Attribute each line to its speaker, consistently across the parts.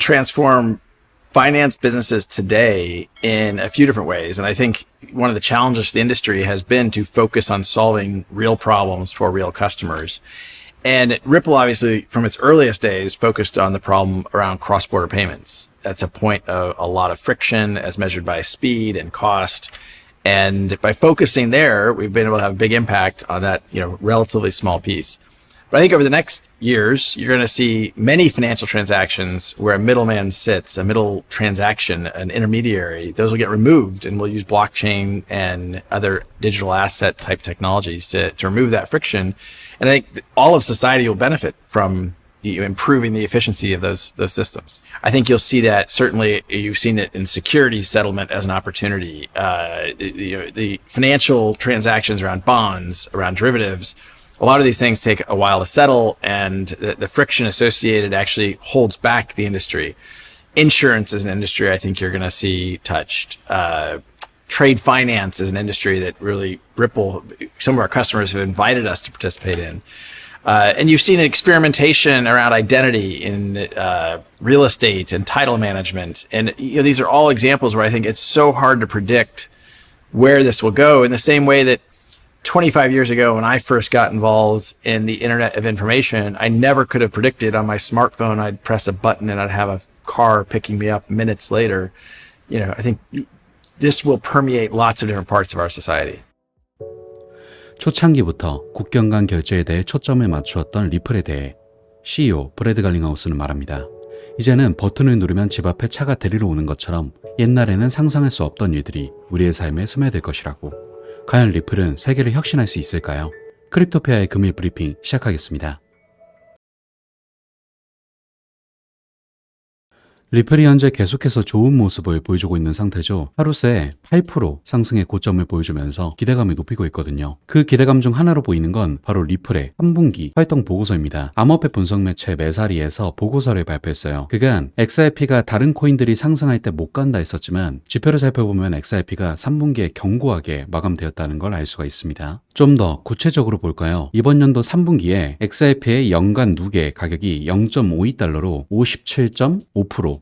Speaker 1: transform finance businesses today in a few different ways. And I think one of the challenges for the industry has been to focus on solving real problems for real customers. And Ripple, obviously, from its earliest days, focused on the problem around cross border payments. That's a point of a lot of friction as measured by speed and cost. And by focusing there, we've been able to have a big impact on that, you know, relatively small piece. But I think over the next years, you're going to see many financial transactions where a middleman sits, a middle transaction, an intermediary. Those will get removed, and we'll use blockchain and other digital asset type technologies to, to remove that friction. And I think all of society will benefit from improving the efficiency of those those systems. I think you'll see that certainly you've seen it in securities settlement as an opportunity. Uh, the financial transactions around bonds, around derivatives a lot of these things take a while to settle and the, the, friction associated actually holds back the industry. Insurance is an industry I think you're going to see touched. Uh, trade finance is an industry that really Ripple, some of our customers have invited us to participate in. Uh, and you've seen experimentation around identity in uh, real estate and title management. And you know, these are all examples where I think it's so hard to predict where this will go in the same way that 25 years ago when I first got involved in the internet of information, I never could have predicted on my smartphone I'd press a button and I'd have a car picking me up minutes later. You know, I think this will permeate lots of different parts of our society.
Speaker 2: 초창기부터 국경 간 결제에 대해 초점을 맞추었던 리플에 대해 CEO 브래드 갈링하우스는 말합니다. 이제는 버튼을 누르면 집 앞에 차가 데리러 오는 것처럼 옛날에는 상상할 수 없던 일들이 우리의 삶에 스며들 것이라고. 과연 리플은 세계를 혁신할 수 있을까요? 크립토페아의 금일 브리핑 시작하겠습니다. 리플이 현재 계속해서 좋은 모습을 보여주고 있는 상태죠. 하루 새8% 상승의 고점을 보여주면서 기대감을 높이고 있거든요. 그 기대감 중 하나로 보이는 건 바로 리플의 3분기 활동 보고서입니다. 암호화폐 분석 매체 메사리에서 보고서를 발표했어요. 그간 XRP가 다른 코인들이 상승할 때 못 간다 했었지만 지표를 살펴보면 XRP가 3분기에 견고하게 마감되었다는 걸 알 수가 있습니다. 좀 더 구체적으로 볼까요? 이번 연도 3분기에 XRP의 연간 누계 가격이 0.52달러로 57.5%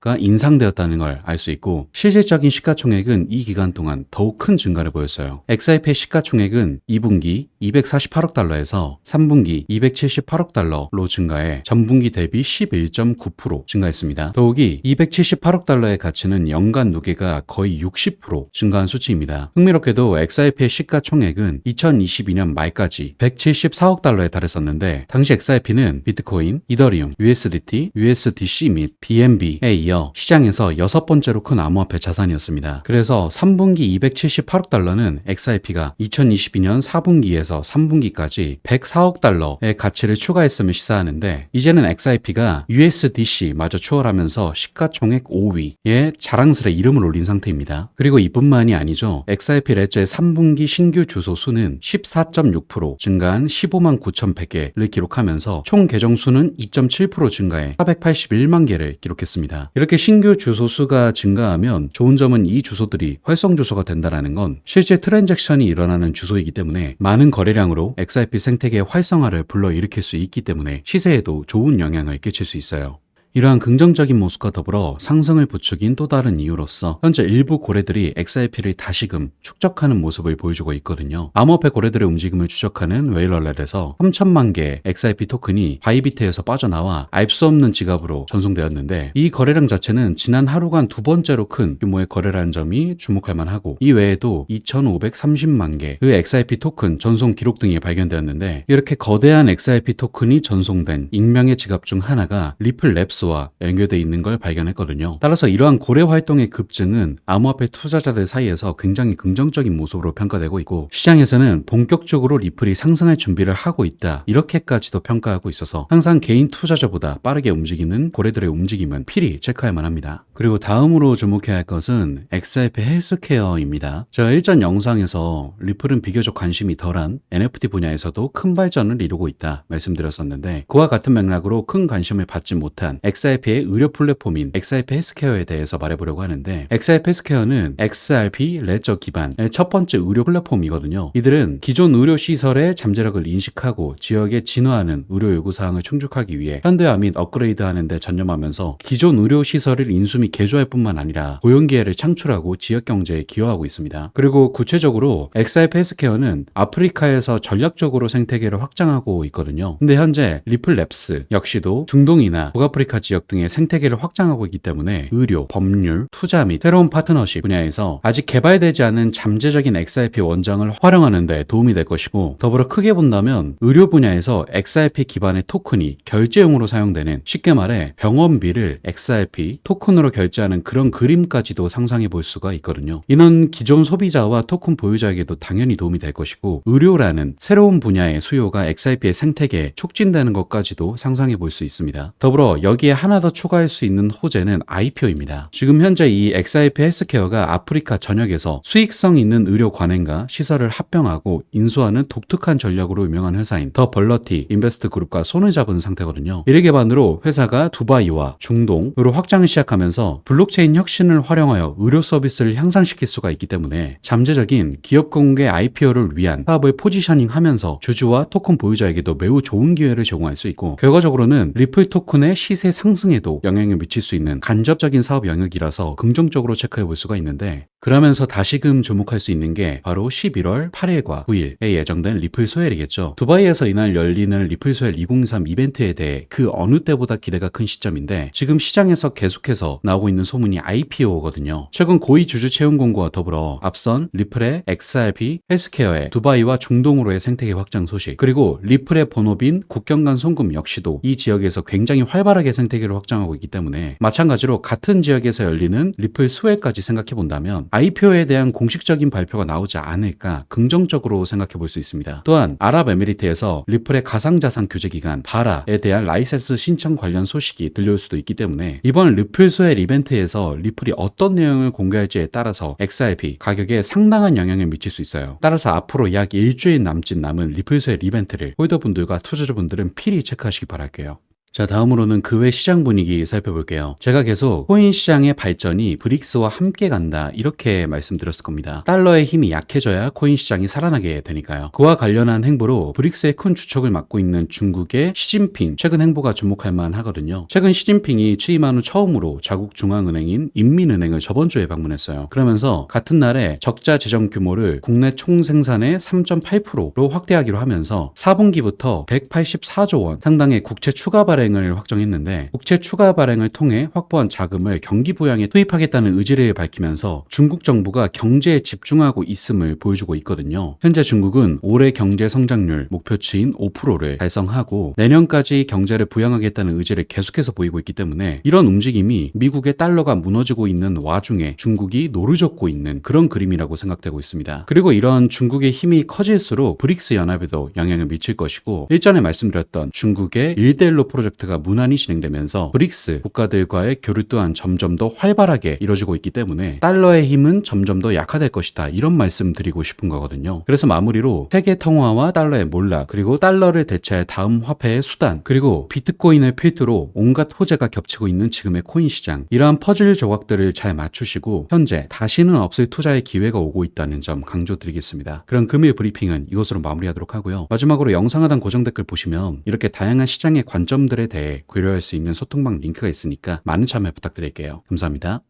Speaker 2: 가 인상되었다는 걸 알 수 있고 실질적인 시가총액은 이 기간 동안 더욱 큰 증가를 보였어요. XIP의 시가총액은 2분기 248억 달러에서 3분기 278억 달러로 증가해 전분기 대비 11.9% 증가했습니다. 더욱이 278억 달러의 가치는 연간 누계가 거의 60% 증가한 수치입니다. 흥미롭게도 XIP의 시가총액은 2022년 말까지 174억 달러에 달했었는데 당시 XIP는 비트코인, 이더리움, USDT, USDC 및 BNB에 이어 시장에서 여섯 번째로 큰 암호화폐 자산이었습니다. 그래서 3분기 278억 달러는 XIP가 2022년 4분기에서 3분기까지 104억 달러의 가치를 추가했음을 시사하는데 이제는 XIP가 USDC마저 추월하면서 시가총액 5위에 자랑스레 이름을 올린 상태입니다. 그리고 이뿐만이 아니죠. XIP 레저의 3분기 신규 주소 수는 14.6% 증가한 15만 9,100개를 기록하면서 총 계정 수는 2.7% 증가해 481만 개를 기록했습니다. 이렇게 신규 주소 수가 증가하면 좋은 점은 이 주소들이 활성 주소가 된다는 건 실제 트랜잭션이 일어나는 주소이기 때문에 많은 거래량으로 XRP 생태계의 활성화를 불러일으킬 수 있기 때문에 시세에도 좋은 영향을 끼칠 수 있어요. 이러한 긍정적인 모습과 더불어 상승을 부추긴 또 다른 이유로서 현재 일부 고래들이 XRP를 다시금 축적하는 모습을 보여주고 있거든요. 암호화폐 고래들의 움직임을 추적하는 웨일러렛에서 3천만 개의 XRP 토큰이 바이비트에서 빠져나와 알 수 없는 지갑으로 전송되었는데 이 거래량 자체는 지난 하루간 두 번째로 큰 규모의 거래라는 점이 주목할 만하고 이 외에도 2,530만 개의 XRP 토큰 전송 기록 등이 발견되었는데 이렇게 거대한 XRP 토큰이 전송된 익명의 지갑 중 하나가 리플 랩스 와 연결되어 있는 걸 발견했거든요. 따라서 이러한 고래 활동의 급증은 암호화폐 투자자들 사이에서 굉장히 긍정적인 모습으로 평가되고 있고 시장에서는 본격적으로 리플이 상승할 준비를 하고 있다. 이렇게까지도 평가하고 있어서 항상 개인 투자자보다 빠르게 움직이는 고래들의 움직임은 필히 체크할 만합니다. 그리고 다음으로 주목해야 할 것은 XRP 헬스케어입니다. 제가 일전 영상에서 리플은 비교적 관심이 덜한 NFT 분야에서도 큰 발전을 이루고 있다 말씀드렸었는데 그와 같은 맥락으로 큰 관심을 받지 못한 XRP의 의료 플랫폼인 XRP 헬스케어에 대해서 말해보려고 하는데 XRP 헬스케어는 XRP 레저 기반의 첫 번째 의료 플랫폼이거든요. 이들은 기존 의료 시설의 잠재력을 인식하고 지역에 진화하는 의료 요구 사항을 충족하기 위해 현대화 및 업그레이드하는 데 전념하면서 기존 의료 시설을 인수 및 개조할 뿐만 아니라 고용 기회를 창출하고 지역 경제에 기여하고 있습니다. 그리고 구체적으로 XRP 헬스케어는 아프리카에서 전략적으로 생태계를 확장하고 있거든요. 근데 현재 리플랩스 역시도 중동이나 북아프리카 지역 등의 생태계를 확장하고 있기 때문에 의료, 법률, 투자 및 새로운 파트너십 분야에서 아직 개발되지 않은 잠재적인 XRP 원장을 활용하는 데 도움이 될 것이고 더불어 크게 본다면 의료 분야에서 XRP 기반의 토큰이 결제용으로 사용되는 쉽게 말해 병원비를 XRP 토큰으로 결제하는 그런 그림까지도 상상해 볼 수가 있거든요. 이는 기존 소비자와 토큰 보유자에게도 당연히 도움이 될 것이고 의료라는 새로운 분야의 수요가 XRP의 생태계에 촉진되는 것까지도 상상해 볼 수 있습니다. 더불어 여기에 하나 더 추가할 수 있는 호재는 IPO입니다. 지금 현재 이 XRP 헬스케어가 아프리카 전역에서 수익성 있는 의료 관행과 시설을 합병하고 인수하는 독특한 전략으로 유명한 회사인 더 벌러티 인베스트 그룹과 손을 잡은 상태거든요. 이를 기반으로 회사가 두바이와 중동으로 확장을 시작하면서 블록체인 혁신을 활용하여 의료 서비스를 향상시킬 수가 있기 때문에 잠재적인 기업 공개 IPO를 위한 사업을 포지셔닝 하면서 주주와 토큰 보유자에게도 매우 좋은 기회를 제공할 수 있고 결과적으로는 리플 토큰의 시세 상승에도 영향을 미칠 수 있는 간접적인 사업 영역이라서 긍정적으로 체크해 볼 수가 있는데 그러면서 다시금 주목할 수 있는 게 바로 11월 8일과 9일에 예정된 리플 소엘이겠죠. 두바이에서 이날 열리는 리플 소엘 2023 이벤트에 대해 그 어느 때보다 기대가 큰 시점인데 지금 시장에서 계속해서 나오고 있는 소문이 IPO거든요. 최근 고위 주주 채용 공고와 더불어 앞선 리플의 XRP 헬스케어의 두바이와 중동으로의 생태계 확장 소식 그리고 리플의 본업인 국경 간 송금 역시도 이 지역에서 굉장히 활발하게 생태 계를 확장하고 있기 때문에 마찬가지로 같은 지역에서 열리는 리플 스웨까지 생각해 본다면 IPO에 대한 공식적인 발표가 나오지 않을까 긍정적으로 생각해 볼 수 있습니다. 또한 아랍에미리트에서 리플의 가상자산 규제 기관 바라에 대한 라이센스 신청 관련 소식이 들려올 수도 있기 때문에 이번 리플 스웰 이벤트에서 리플이 어떤 내용을 공개할지에 따라서 XRP 가격에 상당한 영향을 미칠 수 있어요. 따라서 앞으로 약 일주일 남짓 남은 리플 스웰 이벤트를 홀더분들과 투자자분들은 필히 체크하시기 바랄게요. 자, 다음으로는 그 외 시장 분위기 살펴볼게요. 제가 계속 코인 시장의 발전이 브릭스와 함께 간다, 이렇게 말씀드렸을 겁니다. 달러의 힘이 약해져야 코인 시장이 살아나게 되니까요. 그와 관련한 행보로 브릭스의 큰 주축을 맡고 있는 중국의 시진핑, 최근 행보가 주목할 만 하거든요. 최근 시진핑이 취임한 후 처음으로 자국 중앙은행인 인민은행을 저번 주에 방문했어요. 그러면서 같은 날에 적자 재정 규모를 국내 총 생산의 3.8%로 확대하기로 하면서 4분기부터 184조 원 상당의 국채 추가 발행 발행을 확정했는데 국채 추가 발행을 통해 확보한 자금을 경기 부양에 투입하겠다는 의지를 밝히면서 중국 정부가 경제에 집중하고 있음을 보여주고 있거든요. 현재 중국은 올해 경제 성장률 목표치인 5%를 달성하고 내년까지 경제를 부양하겠다는 의지를 계속해서 보이고 있기 때문에 이런 움직임이 미국의 달러가 무너지고 있는 와중에 중국이 노르젓고 있는 그런 그림이라고 생각되고 있습니다. 그리고 이런 중국의 힘이 커질수록 브릭스 연합에도 영향을 미칠 것이고 일전에 말씀드렸던 중국의 1대1로 프로젝트 프로젝트가 무난히 진행되면서 브릭스 국가들과의 교류 또한 점점 더 활발하게 이뤄지고 있기 때문에 달러의 힘은 점점 더 약화될 것이다. 이런 말씀 드리고 싶은 거거든요. 그래서 마무리로 세계 통화와 달러의 몰락 그리고 달러를 대체할 다음 화폐의 수단 그리고 비트코인을 필두로 온갖 호재가 겹치고 있는 지금의 코인 시장 이러한 퍼즐 조각들을 잘 맞추시고 현재 다시는 없을 투자의 기회가 오고 있다는 점 강조드리겠습니다. 그럼 금일 브리핑은 이것으로 마무리하도록 하고요. 마지막으로 영상 하단 고정 댓글 보시면 이렇게 다양한 시장의 관점들에 대해 고려할 수 있는 소통방 링크가 있으니까 많은 참여 부탁드릴게요. 감사합니다.